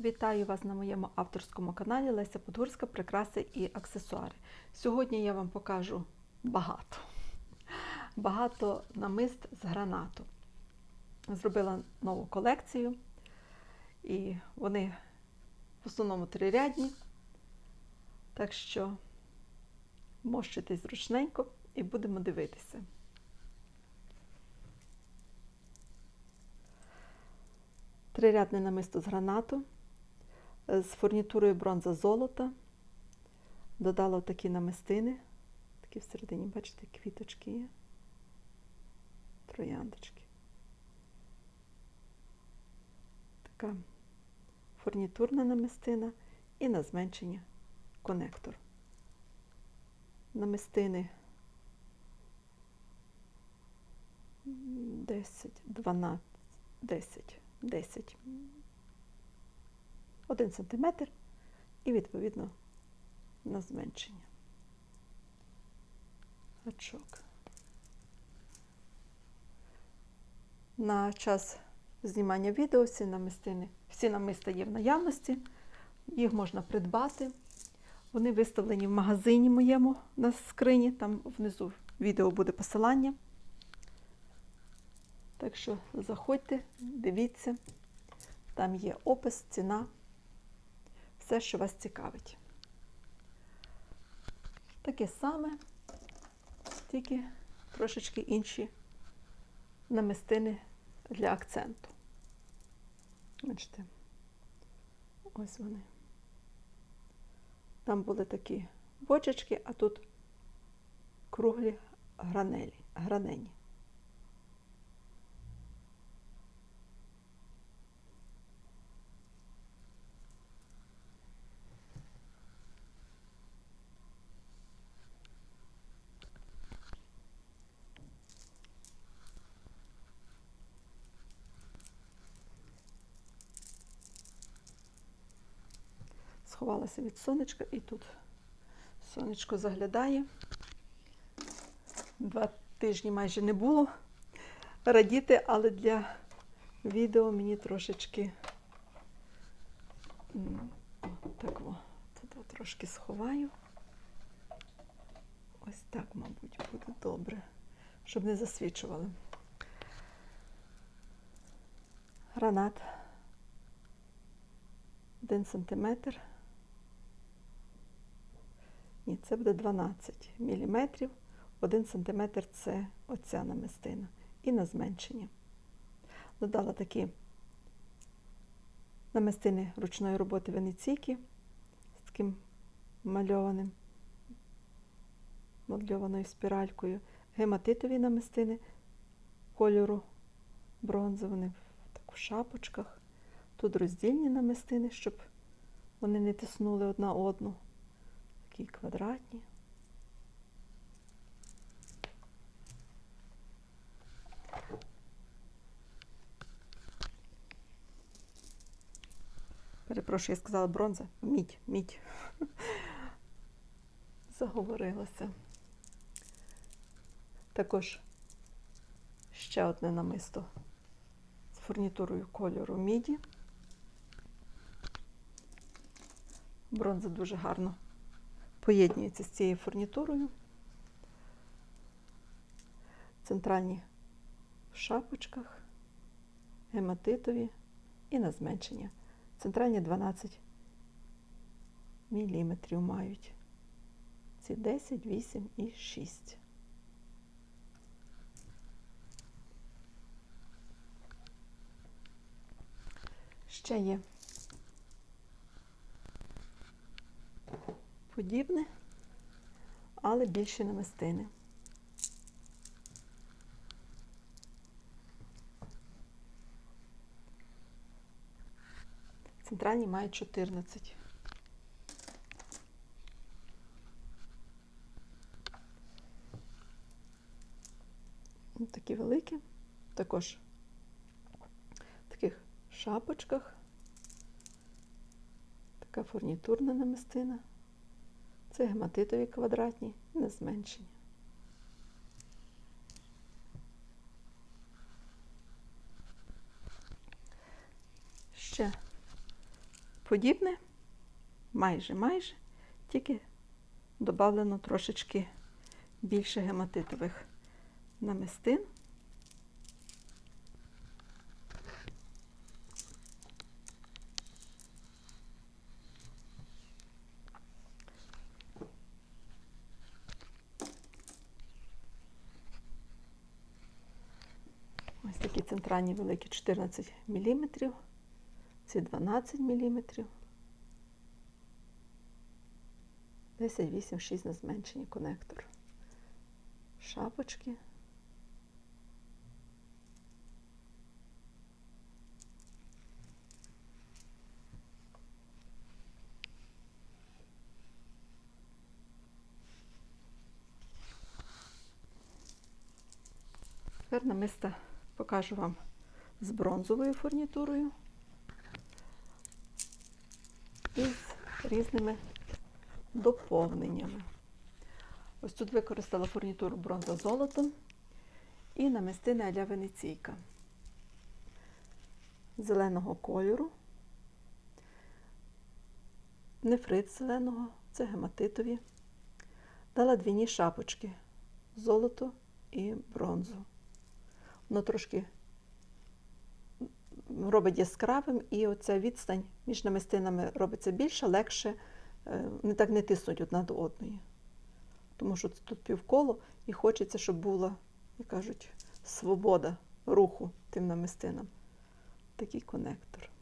Вітаю вас на моєму авторському каналі Леся Подгурська Прикраси і аксесуари. Сьогодні я вам покажу багато. Багато намист з гранату. Зробила нову колекцію, і вони в основному трирядні. Так що мощитесь зручненько і будемо дивитися. Трирядне намисто з гранату з фурнітурою бронза золота. Додала такі намистини. Такі всередині, бачите, квіточки є. Трояндочки. Така фурнітурна намистина і на зменшення конектор. Намистини 10, 12, 10, 10 1 см і, відповідно, на зменшення. Гачок. На час знімання відео всі намистини, всі намиста є в наявності, їх можна придбати. Вони виставлені в магазині моєму на скрині, там внизу відео буде посилання. Так що заходьте, дивіться, там є опис, ціна все, що вас цікавить. Таке саме, тільки трошечки інші намистини для акценту. Бачите, ось вони. Там були такі бочечки, а тут круглі гранелі, гранені. Сховалася від сонечка і тут сонечко заглядає. Два тижні майже не було радіти, але для відео мені трошечки так о, тут трошки сховаю. Ось так, мабуть, буде добре, щоб не засвічували. Гранат 1 сантиметр. Ні, це буде 12 мм. 1 см це оця намистина. І на зменшення. Додала такі намистини ручної роботи венеційки з таким мальованим, мальованою спіралькою, гематитові намистини кольору бронзових в таку шапочках. Тут роздільні намистини, щоб вони не тиснули одна одну такі квадратні. Перепрошую, я сказала бронза, мідь, мідь. Заговорилася. Також ще одне намисто з фурнітурою кольору міді. Бронза дуже гарно поєднується з цією фурнітурою. Центральні в шапочках, гематитові і на зменшення. Центральні 12 міліметрів мають. Ці 10, 8 і 6. Ще є подібне, але більше намистини. Центральні мають 14. Ось такі великі, також в таких шапочках, така фурнітурна намистина. Це гематитові квадратні на зменшення. Ще подібне, майже, майже, тільки додавлено трошечки більше гематитових намистин. Ось такі центральні великі 14 мм, ці 12 мм. 10, 8, 6 на зменшенні конектор. Шапочки. Тепер намиста покажу вам з бронзовою фурнітурою і з різними доповненнями. Ось тут використала фурнітуру бронза золото і намистина аля венеційка зеленого кольору, нефрит зеленого, це гематитові. Дала двійні шапочки золото і бронзу. Воно трошки робить яскравим, і оця відстань між намистинами робиться більше, легше, е, не так не тиснуть одна до одної. Тому що тут півколо і хочеться, щоб була, як кажуть, свобода руху тим намистинам. Такий конектор.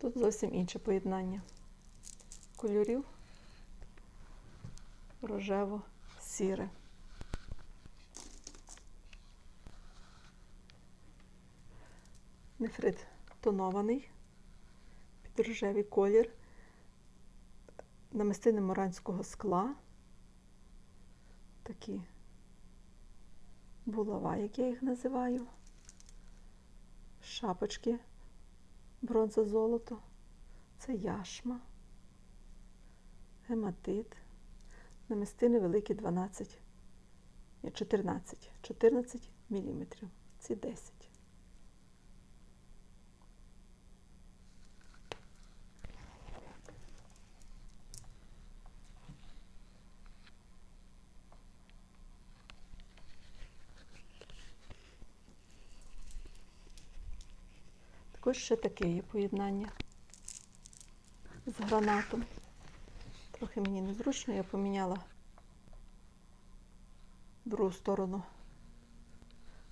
Тут зовсім інше поєднання кольорів. Рожево-сіре. Нефрит тонований. Під рожевий колір, намистини моранського скла, такі булава, як я їх називаю, шапочки бронза золото, це яшма, гематит, намістини великі 12, 14, 14 мм, ці 10. Також ще таке є поєднання з гранатом. Трохи мені незручно, я поміняла другу сторону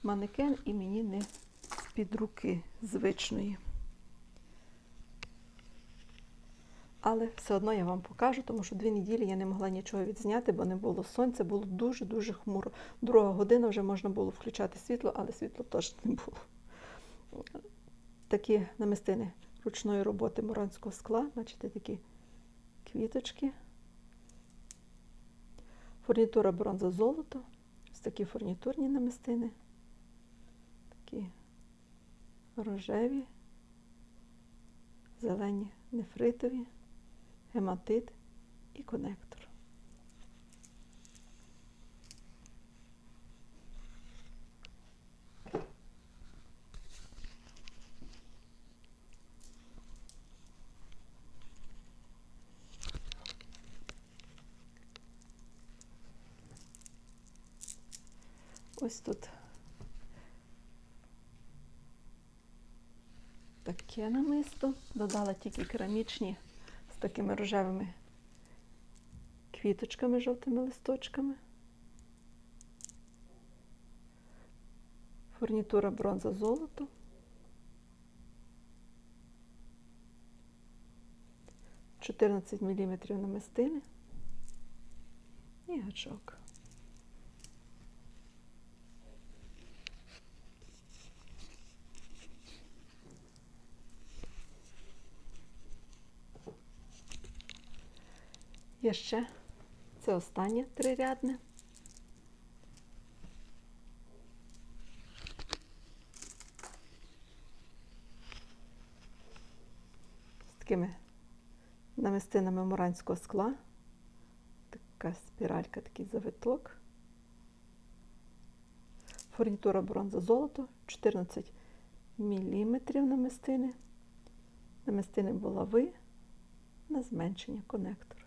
манекен і мені не з-під руки звичної. Але все одно я вам покажу, тому що дві неділі я не могла нічого відзняти, бо не було сонця, було дуже-дуже хмуро. Друга година вже можна було включати світло, але світла теж не було такі намистини ручної роботи моранського скла, бачите, такі квіточки. Фурнітура бронза золото. Ось такі фурнітурні намистини. Такі рожеві, зелені, нефритові, гематит і конектор. Ось тут таке намисто. Додала тільки керамічні з такими рожевими квіточками, жовтими листочками. Фурнітура бронза золото. Чотирнадцять міліметрів намистини і гачок. Є ще це останнє трирядне. З такими намистинами моранського скла. Така спіралька, такий завиток. Фурнітура бронза золото, 14 мм намистини. Намистини булави на зменшення конектора.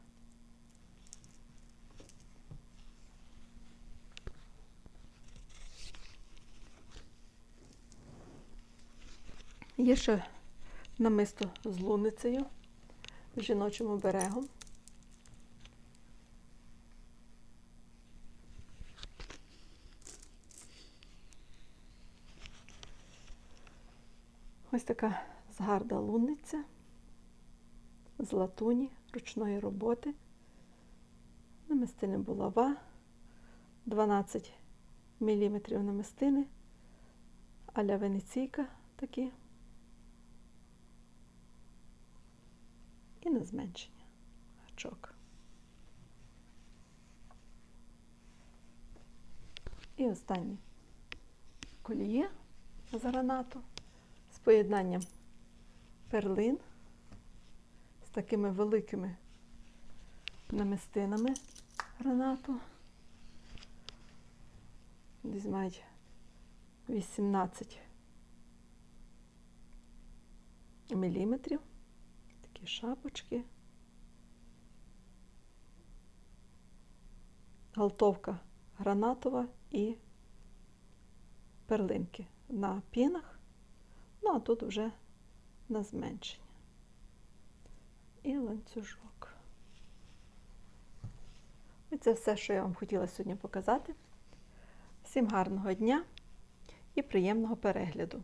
Є ще намисто з луницею, з жіночим оберегом. Ось така згарда лунниця з латуні ручної роботи. Намистини булава, 12 мм намистини, аля венеційка такі. На зменшення гачок. І останнє коліє з гранату з поєднанням перлин з такими великими намистинами гранату. Десь мають 18 міліметрів. Такі шапочки. Галтовка гранатова і перлинки на пінах. Ну, а тут вже на зменшення. І ланцюжок. І це все, що я вам хотіла сьогодні показати. Всім гарного дня і приємного перегляду!